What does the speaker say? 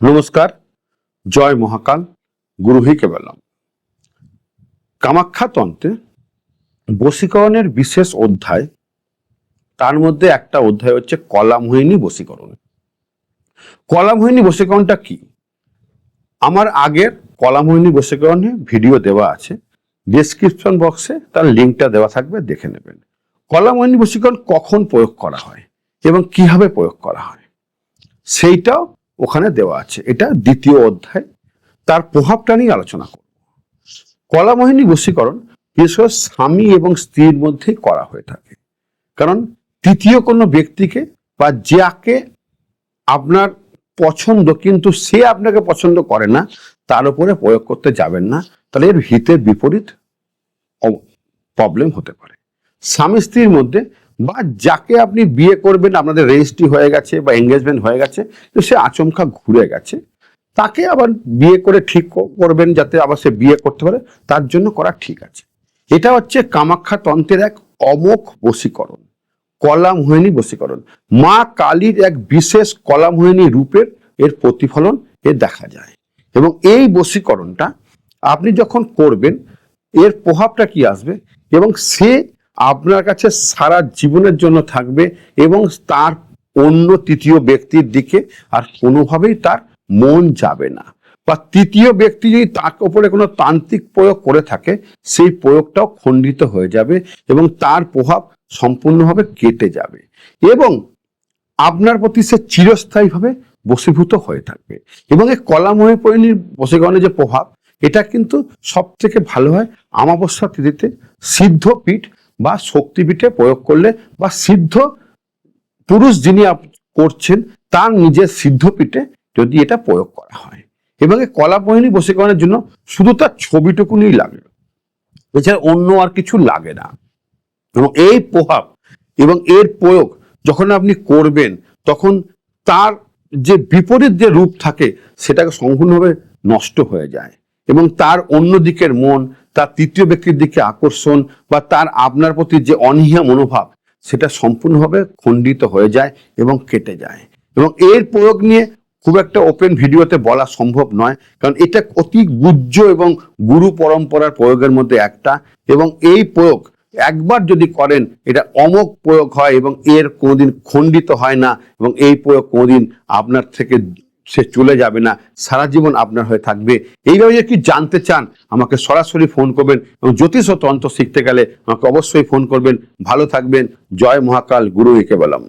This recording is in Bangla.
নমস্কার, জয় মহাকাল গুরুহি কেবলম। কামাখ্যা তন্ত্রে বশীকরণের বিশেষ অধ্যায়, তার মধ্যে একটা অধ্যায় হচ্ছে কলামোহিনী বশীকরণ। কলামোহিনী বশীকরণটা কি? আমার আগের কলামোহিনী বশীকরণে ভিডিও দেওয়া আছে ডেসক্রিপশন বক্সে তার লিঙ্কটা দেওয়া থাকবে, দেখে নেবেন। কলামোহিনী বশীকরণ কখন প্রয়োগ করা হয় এবং কীভাবে প্রয়োগ করা হয়? সেইটাও ওখানে দেওয়া আছে। এটা দ্বিতীয় অধ্যায়। তার প্রভাবটা নিয়ে আলোচনা করব। কলামোহিনী বশীকরণ বিশেষ স্বামী এবং স্ত্রীর মধ্যেই করা হয়ে থাকে। কারণ তৃতীয় কোনো ব্যক্তিকে বা যাকে আপনার পছন্দ কিন্তু সে আপনাকে পছন্দ করে না, তার উপরে প্রয়োগ করতে যাবেন না। তাহলে এর হিতের বিপরীত প্রবলেম হতে পারে। স্বামী স্ত্রীর মধ্যে বা যাকে আপনি বিয়ে করবেন, আপনাদের রেজিস্ট্রি হয়ে গেছে বা এঙ্গেজমেন্ট হয়ে গেছে, তো সে আচমকা ঘুরে গেছে। তাকে আবার বিয়ে করে ঠিক করবেন যাতে আবার সে বিয়ে করতে পারে, তার জন্য করা ঠিক আছে। এটা হচ্ছে কামাখ্যা তন্ত্রের এক অমোঘ বশীকরণ, কলামোহিনী বশীকরণ। মা কালীর এক বিশেষ কলামোহিনী রূপের এর প্রতিফলন এ দেখা যায়। এবং এই বশীকরণটা আপনি যখন করবেন, এর প্রভাবটা কি আসবে? এবং সে আপনার কাছে সারা জীবনের জন্য থাকবে এবং তার অন্য তৃতীয় ব্যক্তির দিকে আর কোনোভাবেই তার মন যাবে না। বা তৃতীয় ব্যক্তি যদি তার উপরে কোনো তান্ত্রিক প্রয়োগ করে থাকে, সেই প্রয়োগটাও খণ্ডিত হয়ে যাবে এবং তার প্রভাব সম্পূর্ণভাবে কেটে যাবে এবং আপনার প্রতি সে চিরস্থায়ীভাবে বশীভূত হয়ে থাকবে। এবং এই কলাময় পরিণীর বশীকরণের যে প্রভাব, এটা কিন্তু সব থেকে ভালো হয় আমাবস্যা তিথিতে সিদ্ধপীঠ বা শক্তিপীঠে প্রয়োগ করলে বা সিদ্ধ পুরুষ যিনি করছেন, তার নিজের সিদ্ধপীঠে যদি এটা প্রয়োগ করা হয়। এবং এই কলামোহিনী বশীকরণের জন্য শুধু তার ছবিটুকুনি লাগে এছাড়া অন্য আর কিছু লাগে না। এবং এই প্রভাব এবং এর প্রয়োগ যখন আপনি করবেন, তখন তার যে বিপরীত যে রূপ থাকে, সেটাকে সম্পূর্ণভাবে নষ্ট হয়ে যায়। এবং তার অন্য দিকের মন তার তৃতীয় ব্যক্তির দিকে আকর্ষণ বা তার আপনার প্রতি যে অনীহা মনোভাব, সেটা সম্পূর্ণভাবে খণ্ডিত হয়ে যায় এবং কেটে যায়। এবং এর প্রয়োগ নিয়ে খুব একটা ওপেন ভিডিওতে বলা সম্ভব নয়, কারণ এটা অতি গুজ্জ এবং গুরু পরম্পরার প্রয়োগের মধ্যে একটা। এবং এই প্রয়োগ একবার যদি করেন, এটা অমোক প্রয়োগ হয় এবং এর কোনোদিন খণ্ডিত হয় না এবং এই প্রয়োগ কোনোদিন আপনার থেকে সে চলে যাবে না, সারা জীবন আপনার হয়ে থাকবে। এইভাবে যদি কি জানতে চান, আমাকে সরাসরি ফোন করবেন এবং জ্যোতিষ তন্ত্র শিখতে গেলে আমাকে অবশ্যই ফোন করবেন। ভালো থাকবেন। জয় মহাকাল গুরু একে বললাম